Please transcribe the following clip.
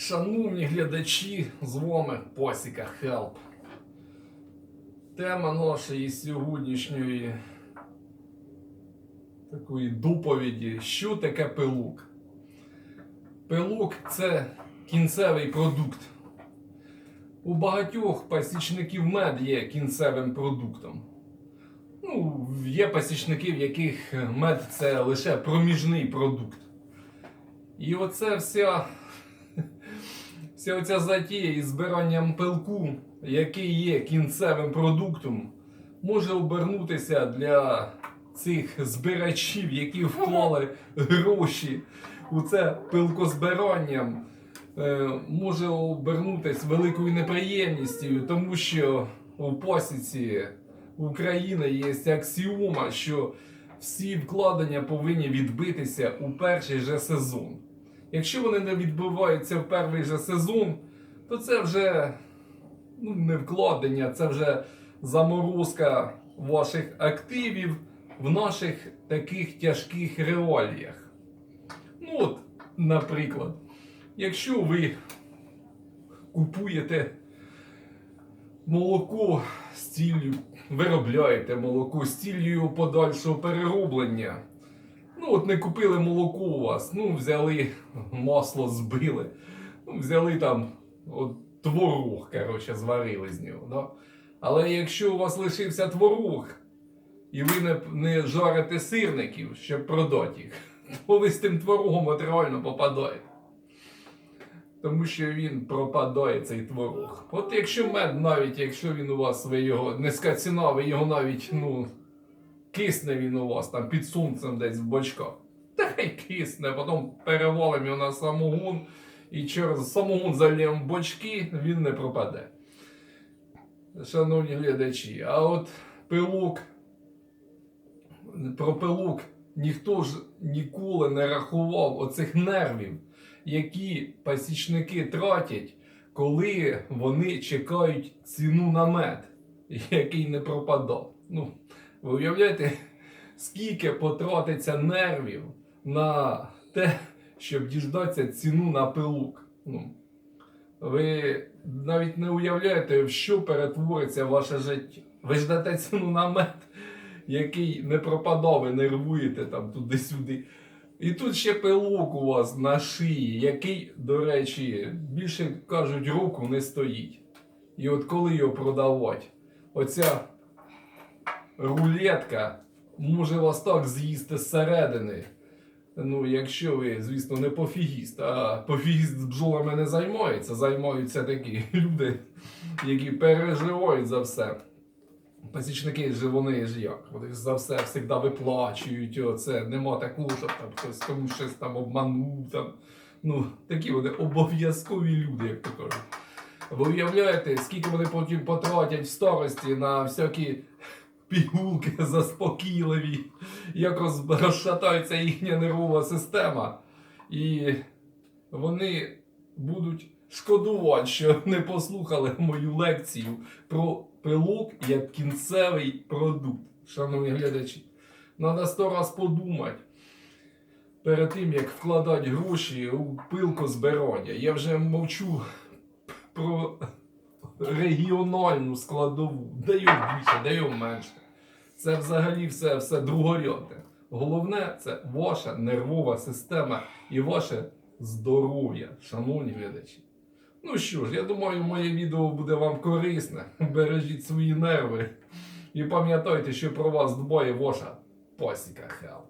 Шановні глядачі, з вами Посіка Хелп. Тема нашої сьогоднішньої такої доповіді, що таке пилук. Пилук це кінцевий продукт. У багатьох пасічників мед є кінцевим продуктом. Ну, є пасічники, в яких мед це лише проміжний продукт. І оце вся Вся оця затія із збиранням пилку, який є кінцевим продуктом, може обернутися для цих збирачів, які вклали гроші у це пилкозбирання, е, може обернутися великою неприємністю, тому що у посіці України є аксіома, що всі вкладення повинні відбитися у перший же сезон. Якщо вони не відбуваються в перший же сезон, то це вже ну, не вкладення, це вже заморозка ваших активів в наших таких тяжких реаліях. Ну от, наприклад, якщо ви купуєте молоко з ціллю, виробляєте молоко з ціллю подальшого перероблення. Ну, от не купили молоко у вас, ну, взяли масло збили, ну, взяли там от, творог, коротше, зварили з нього. Да? Але якщо у вас лишився творог, і ви не, не жарите сирників, щоб продати їх, то ви з тим творогом от реально попадаєте. Тому що він пропадає цей творог. От якщо мед, навіть якщо він у вас, ви його низька ціна, ви його навіть, ну. Кисне він у вас там під сонцем десь в бочках. Та й кисне, потім перевалимо його на самогон і через самогон зальємо бочки, він не пропаде. Шановні глядачі, а от пилок, про пилок ніхто ж ніколи не рахував оцих нервів, які пасічники тратять, коли вони чекають ціну на мед, який не пропадав. Ну, ви уявляєте, скільки потратиться нервів на те, щоб діждатися ціну на пилук. Ну, ви навіть не уявляєте, в що перетвориться ваше життя. Ви ждете ціну на мед, який не пропадав, ви нервуєте там туди-сюди. І тут ще пилок у вас на шиї, який, до речі, більше кажуть, року не стоїть. І от коли його продавати, оця рулетка може вас так з'їсти зсередини. Ну, якщо ви, звісно, не пофігіст, а пофігіст з бджолами не займається, займаються такі люди, які переживають за все. Пасічники ж вони ж як? Вони за все завжди виплачують. Оце нема такого, щоб там хтось комусь щось там обманув. Там. Ну, такі вони обов'язкові люди, як то кажуть. Ви уявляєте, скільки вони потім потратять в старості на всякі пігулки заспокійливі, як розшатається їхня нервова система. І вони будуть шкодувати, що не послухали мою лекцію про пилок як кінцевий продукт. Шановні глядачі, треба сто раз подумати. Перед тим, як вкладати гроші у пилкозбирання, я вже мовчу про регіональну складову. Даю більше, даю менше. Це взагалі все, все другорядне. Головне це ваша нервова система і ваше здоров'я, шановні глядачі. Ну що ж, я думаю, моє відео буде вам корисне. Бережіть свої нерви і пам'ятайте, що про вас дбає ваша посіка Хел.